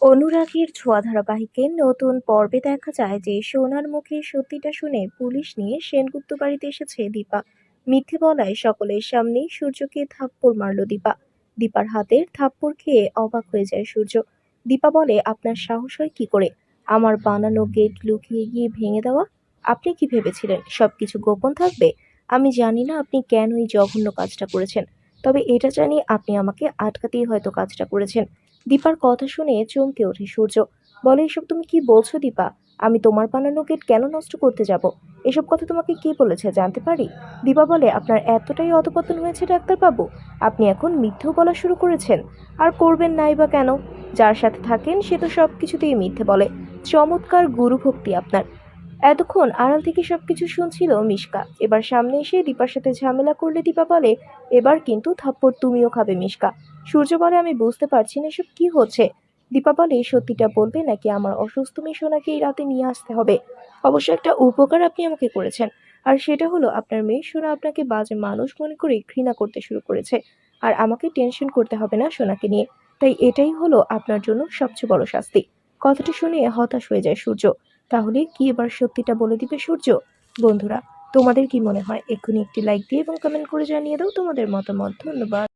অনুরাগীর ছোঁয়া ধারাবাহিকের নতুন পর্বে দেখা যায় যে সোনার মুখে সত্যিটা শুনে পুলিশ নিয়ে সেনগুপ্ত বাড়িতে এসেছে দীপা। মিথ্যে বলায় সকলের সামনেই সূর্যকে থাপ্পড় মারল দীপা। দীপার হাতের থাপ্পড় খেয়ে অবাক হয়ে যায় সূর্য। দীপা বলে, আপনার সাহস হয় কি করে? আমার বানানো গেট লুকিয়ে গিয়ে ভেঙে দেওয়া? আপনি কি ভেবেছিলেন? সবকিছু গোপন থাকবে? আমি জানি না আপনি কেন এই জঘন্য কাজটা করেছেন। তবে এটা জানি আপনি আমাকে আটকাতেই হয়তো কাজটা করেছেন। দীপার কথা শুনে চমকে ওঠে সূর্য। বলে, এসব তুমি কি বলছো দীপা? আমি তোমার বানানো গেট কেন নষ্ট করতে যাব? এসব কথা তোমাকে কে বলেছে, জানতে পারি? দীপা বলে, আপনার এতটাই অধপতন হয়েছে ডাক্তারবাবু। আপনি এখন মিথ্যেও বলা শুরু করেছেন। আর করবেন নাই বা কেন? যার সাথে থাকেন সে তো সব কিছুতেই মিথ্যে বলে। চমৎকার গুরুভক্তি আপনার। এতক্ষণ আড়াল থেকে সবকিছু শুনছিল মিশকা। এবার সামনে এসে দীপার সাথে ঝামেলা করলে দীপা বলে, এবার কিন্তু থাপ্পড় তুমিও খাবে মিশকা। সূর্য বলে, আমি বুঝতে পারছি না এসব কি হচ্ছে। দীপা বলে, সত্যিটা বলবে নাকি আমার অসুস্থ মেয়ে সোনাকে এই রাতে নিয়ে আসতে হবে? অবশ্য একটা উপকার আপনি আমাকে করেছেন। আর সেটা হলো, আপনার মেয়ে সোনা আপনাকে বাজে মানুষ মনে করে ঘৃণা করতে শুরু করেছে। আর আমাকে টেনশন করতে হবে না সোনাকে নিয়ে। তাই এটাই হলো আপনার জন্য সবচেয়ে বড় শাস্তি। কথাটা শুনে হতাশ হয়ে যায় সূর্য। তাহলে কি এবার সত্যিটা বলে দিবে সূর্য? বন্ধুরা, তোমাদের কি মনে হয়? এক্ষুনি একটি লাইক দিয়ে এবং কমেন্ট করে জানিয়ে দাও তোমাদের মতামত। ধন্যবাদ।